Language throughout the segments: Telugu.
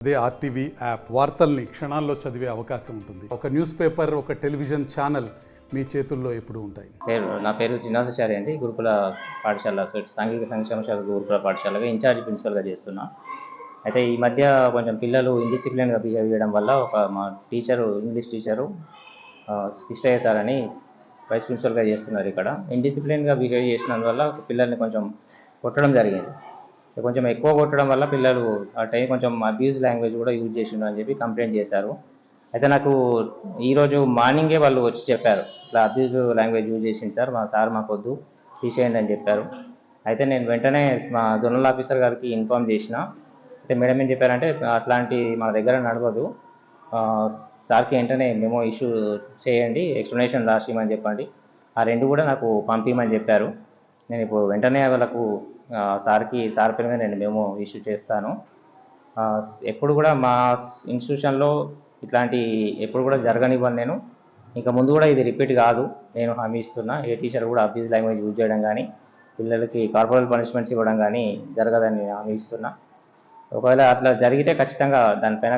అదే ఆర్టీవీ యాప్ వార్తల్ని క్షణాల్లో చదివే అవకాశం ఉంటుంది. ఒక న్యూస్ పేపర్ ఒక టెలివిజన్ ఛానల్ మీ చేతుల్లో ఎప్పుడు ఉంటాయి. పేరు నా పేరు శ్రీనివాసాచారి అండి. గురుకుల పాఠశాల సాంఘిక సంక్షేమ శాఖ గురుకుల పాఠశాలగా ఇన్ఛార్జ్ ప్రిన్సిపల్గా చేస్తున్నా. అయితే ఈ మధ్య కొంచెం పిల్లలు ఇండిసిప్లిన్గా బిహేవ్ చేయడం వల్ల ఒక మా టీచరు ఇంగ్లీష్ టీచరు ఆ, సార్ అని వైస్ ప్రిన్సిపల్గా చేస్తున్నారు ఇక్కడ. ఇండిసిప్లిన్గా బిహేవ్ చేసినందువల్ల పిల్లల్ని కొంచెం కొట్టడం జరిగింది. కొంచెం ఎక్కువ కొట్టడం వల్ల పిల్లలు ఆ టైం కొంచెం అబ్యూజ్ లాంగ్వేజ్ కూడా యూజ్ చేసిండు అని చెప్పి కంప్లైంట్ చేశారు. అయితే నాకు ఈరోజు మార్నింగే వాళ్ళు వచ్చి చెప్పారు. ఇట్లా అబ్యూజ్ లాంగ్వేజ్ యూజ్ చేసింది సార్ మా సార్ మాకు వద్దు తీసేయండి అని చెప్పారు. అయితే నేను వెంటనే మా జోనల్ ఆఫీసర్ గారికి ఇన్ఫామ్ చేసిన. అయితే మేడం ఏం చెప్పారంటే అట్లాంటి మా దగ్గర నడవదు. సార్కి వెంటనే మేము ఇష్యూ చేయండి ఎక్స్ప్లెనేషన్ రాసిమని చెప్పండి. ఆ రెండు కూడా నాకు పంపించమని చెప్పారు. నేను ఇప్పుడు వెంటనే వాళ్ళకు సార్కి సార్ పేరు మీద నేను మేము ఇష్యూ చేస్తాను. ఎప్పుడు కూడా మా ఇన్స్టిట్యూషన్లో ఇట్లాంటి ఎప్పుడు కూడా జరగనివ్వను నేను. ఇంకా ముందు కూడా ఇది రిపీట్ కాదు. నేను హామీ ఇస్తున్నా. ఏ టీచర్ కూడా అబ్యూజ్ లాంగ్వేజ్ యూజ్ చేయడం కానీ పిల్లలకి కార్పొరేట్ పనిష్మెంట్స్ ఇవ్వడం కానీ జరగదని నేను హామీ ఇస్తున్నా. ఒకవేళ అట్లా జరిగితే ఖచ్చితంగా దానిపైన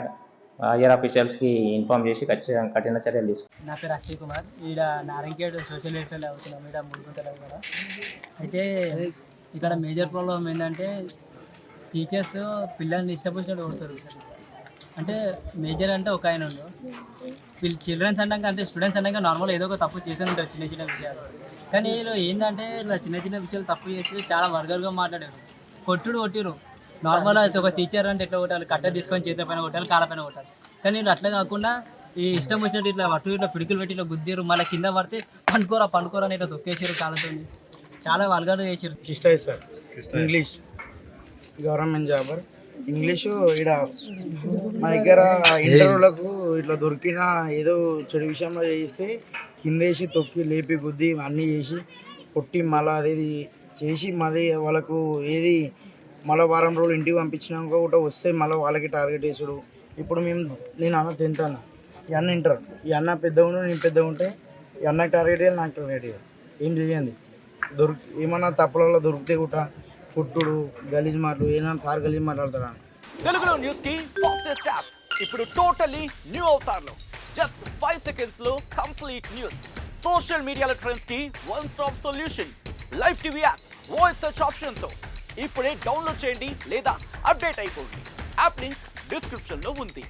హయ్యర్ ఆఫీషియల్స్కి ఇన్ఫామ్ చేసి ఖచ్చితంగా కఠిన చర్యలు తీసుకుంటాం నా పేరు అక్షయ్ కుమార్. ఈడ నారంకేడ్ సోషల్ వెల్ఫేర్ అవుతున్నాం ఈడ ముడుకుంటారు కూడా అయితే ఇక్కడ మేజర్ ప్రాబ్లం ఏంటంటే టీచర్స్ పిల్లల్ని ఇష్టపడినట్టు కొడతారు. అంటే మేజర్ అంటే ఒక ఆయన ఉండు. వీళ్ళు చిల్డ్రన్స్ అన్నాక అంటే స్టూడెంట్స్ అన్నాక నార్మల్ ఏదో ఒక తప్పు చేసి ఉంటారు చిన్న చిన్న విషయాలు. కానీ వీళ్ళు ఏంటంటే ఇలా చిన్న చిన్న విషయాలు తప్పు చేసి చాలా వర్గర్గా మాట్లాడారు. కొట్టుడు కొట్టిరు నార్మల్ అయితే ఒక టీచర్ అంటే ఎట్లా కొట్టాలి? కట్ట తీసుకొని చేతుల పైన కొట్టాలి కాళ్ళ పైన కొట్టాలి. కానీ వీళ్ళు అట్లా కాకుండా ఈ ఇష్టం వచ్చినట్టు ఇట్లా అటు ఇట్లా పిడికిలు పెట్టి ఇట్లా గుద్దిరు మళ్ళీ కింద పడితే పండుకోరా పండుకోరా అని ఇట్లా తొక్కేసారు కాళ్ళతో చాలా వల్గర్ చేసారు సార్. ఇంగ్లీష్. గవర్నమెంట్ జాబర్ ఇంగ్లీషు ఇక్కడ మా దగ్గర ఇంటర్వ్యూలకు ఇట్లా దొరికిన ఏదో చెడు విషయంలో చేస్తే కిందేసి తొక్కి లేపి గుద్ది అన్నీ చేసి కొట్టి మళ్ళీ అది చేసి మళ్ళీ వాళ్ళకు ఏది మళ్ళీ వారం రోజులు ఇంటికి పంపించినాక కూడా వస్తే మళ్ళీ వాళ్ళకి టార్గెట్ చేసుడు. ఇప్పుడు మేము నేను అన్న తింటాను ఈ అన్న ఇంటర్. ఈ అన్న పెద్దగా ఉండు నేను పెద్దగా ఉంటే ఈ అన్నకి టార్గెట్ చేయాలి నాకు టార్గెట్ చేయాలి. ఏం చేయండి? దొరికి ఏమన్నా తప్పులలో దొరికితే కూడా కుట్టుడు గలీజ్ మాటలు ఏమన్నా సార్ గలీజ్ మాట్లాడతారా తెలుగులో న్యూస్కి ఫాస్టెస్ట్ యాప్ ఇప్పుడు టోటలీ న్యూ అవుతారు జస్ట్ ఫైవ్ సెకండ్స్లో కంప్లీట్ న్యూస్ సోషల్ మీడియాలో ట్రెండ్స్కి one stop solution live TV app voice search ఆప్షన్తో ఇప్పుడే డౌన్లోడ్ చేయండి లేదా అప్డేట్ అయిపోండి. యాప్ లింక్ డిస్క్రిప్షన్లో ఉంది.